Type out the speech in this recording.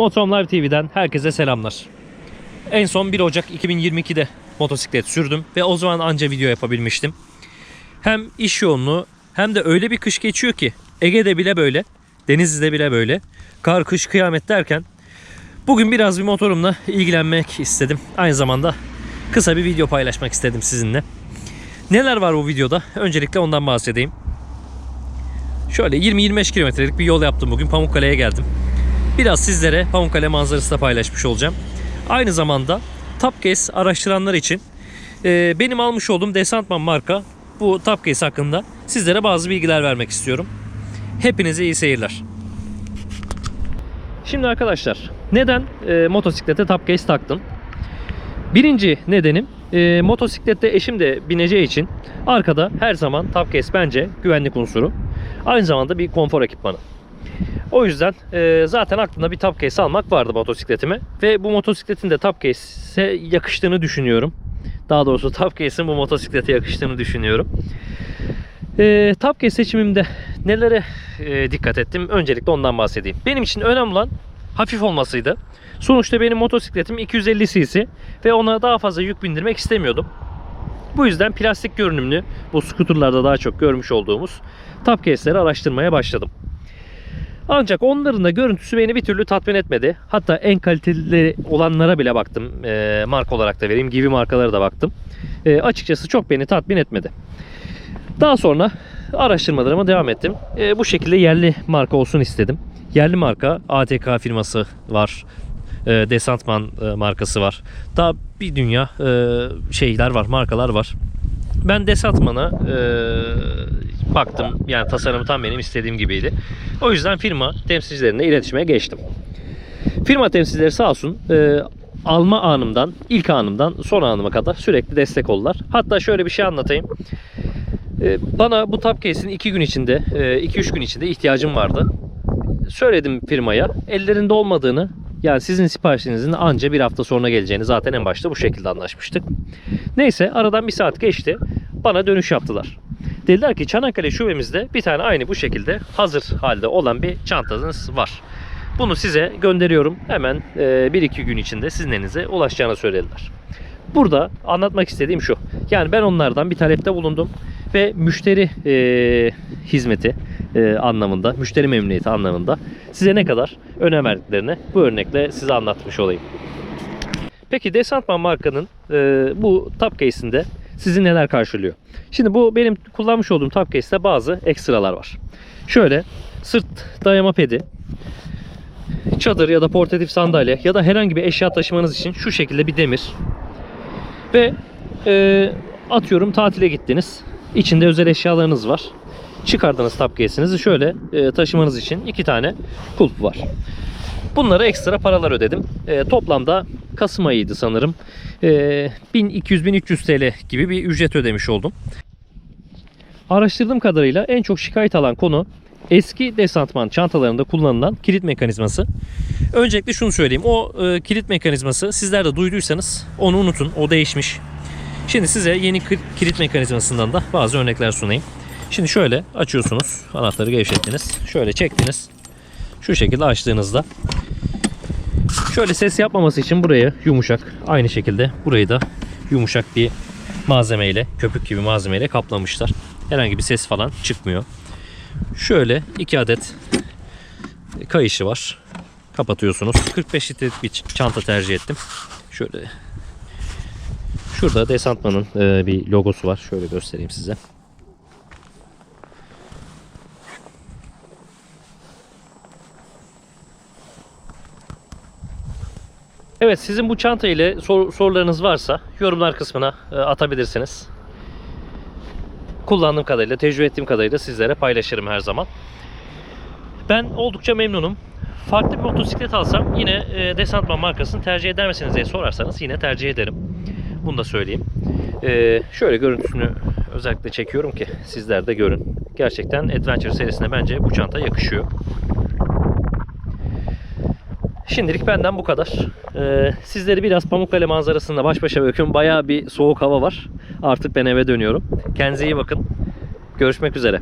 Motom Live TV'den herkese selamlar. En son 1 Ocak 2022'de motosiklet sürdüm ve o zaman anca video yapabilmiştim. Hem iş yoğunluğu hem de öyle bir kış geçiyor ki Ege'de bile böyle, Denizli'de bile böyle. Kar, kış, kıyamet derken bugün biraz bir motorumla ilgilenmek istedim. Aynı zamanda kısa bir video paylaşmak istedim sizinle. Neler var bu videoda? Öncelikle ondan bahsedeyim. Şöyle 20-25 kilometrelik bir yol yaptım bugün. Pamukkale'ye geldim. Biraz sizlere Pamukkale manzarası da paylaşmış olacağım. Aynı zamanda Tapcase araştıranlar için e, benim almış olduğum Desantman marka bu Tapcase hakkında sizlere bazı bilgiler vermek istiyorum. Hepinize iyi seyirler. Şimdi arkadaşlar neden e, motosiklete Tapcase taktım? Birinci nedenim e, motosiklette eşim de bineceği için arkada her zaman Tapcase bence güvenlik unsuru. Aynı zamanda bir konfor ekipmanı. O yüzden e, zaten aklımda bir Tapcase almak vardı motosikletime. Ve bu motosikletin de Tapcase'e yakıştığını düşünüyorum. Daha doğrusu Tapcase'in bu motosiklete yakıştığını düşünüyorum. E, Tapcase seçimimde nelere e, dikkat ettim? Öncelikle ondan bahsedeyim. Benim için önemli olan hafif olmasıydı. Sonuçta benim motosikletim 250 cc ve ona daha fazla yük bindirmek istemiyordum. Bu yüzden plastik görünümlü bu skuterlarda daha çok görmüş olduğumuz Tapcase'leri araştırmaya başladım. Ancak onların da görüntüsü beni bir türlü tatmin etmedi. Hatta en kaliteli olanlara bile baktım. E, marka olarak da vereyim. Gibi markalara da baktım. E, açıkçası çok beni tatmin etmedi. Daha sonra araştırmalarıma devam ettim. E, bu şekilde yerli marka olsun istedim. Yerli marka ATK firması var. E, Desantman e, markası var. Daha bir dünya e, şeyler var, markalar var. Ben Desantman'a e, baktım. Yani tasarımı tam benim istediğim gibiydi. O yüzden firma temsilcilerine iletişime geçtim. Firma temsilcileri sağ olsun e, alma anımdan, ilk anımdan son anıma kadar sürekli destek oldular. Hatta şöyle bir şey anlatayım. E, bana bu Tapcase'in 2 gün içinde, 2-3 gün içinde ihtiyacım vardı. Söyledim firmaya. Ellerinde olmadığını yani sizin siparişinizin anca bir hafta sonra geleceğini zaten en başta bu şekilde anlaşmıştık. Neyse aradan bir saat geçti. Bana dönüş yaptılar. Dediler ki Çanakkale şubemizde bir tane aynı bu şekilde hazır halde olan bir çantanız var. Bunu size gönderiyorum. Hemen 1-2 gün içinde sizin elinize ulaşacağını söylediler. Burada anlatmak istediğim şu. Yani ben onlardan bir talepte bulundum ve müşteri e, hizmeti e, anlamında, müşteri memnuniyeti anlamında size ne kadar önem verdiklerini bu örnekle size anlatmış olayım. Peki Desantman markanın e, bu Tapcase'inde sizi neler karşılıyor? Şimdi bu benim kullanmış olduğum Tapcase'de bazı ekstralar var. Şöyle sırt dayama pedi, çadır ya da portatif sandalye ya da herhangi bir eşya taşımanız için şu şekilde bir demir ve e, atıyorum tatile gittiniz. İçinde özel eşyalarınız var. Çıkardınız Tapcase'inizi şöyle e, taşımanız için iki tane kulp var. Bunlara ekstra paralar ödedim. E, toplamda Kasım ayıydı sanırım. E, 1200-1300 TL gibi bir ücret ödemiş oldum. Araştırdığım kadarıyla en çok şikayet alan konu eski desantman çantalarında kullanılan kilit mekanizması. Öncelikle şunu söyleyeyim. O e, kilit mekanizması sizler de duyduysanız onu unutun. O değişmiş. Şimdi size yeni kilit mekanizmasından da bazı örnekler sunayım. Şimdi şöyle açıyorsunuz. Anahtarı gevşettiniz. Şöyle çektiniz. Şu şekilde açtığınızda şöyle ses yapmaması için buraya yumuşak aynı şekilde burayı da yumuşak bir malzemeyle köpük gibi malzemeyle kaplamışlar. Herhangi bir ses falan çıkmıyor. Şöyle iki adet kayışı var. Kapatıyorsunuz. 45 litrelik bir çanta tercih ettim. Şöyle Şurada Desantman'ın e, bir logosu var. Şöyle göstereyim size. Evet sizin bu çanta ile sor, sorularınız varsa yorumlar kısmına e, atabilirsiniz. Kullandığım kadarıyla, tecrübe ettiğim kadarıyla sizlere paylaşırım her zaman. Ben oldukça memnunum. Farklı bir motosiklet alsam yine e, Desantman markasını tercih eder misiniz diye sorarsanız yine tercih ederim. Bunu da söyleyeyim. Ee, şöyle görüntüsünü özellikle çekiyorum ki sizler de görün. Gerçekten Adventure serisine bence bu çanta yakışıyor. Şimdilik benden bu kadar. Ee, sizleri biraz Pamukkale manzarasında baş başa bırakıyorum. Baya bir soğuk hava var. Artık ben eve dönüyorum. Kendinize iyi bakın. Görüşmek üzere.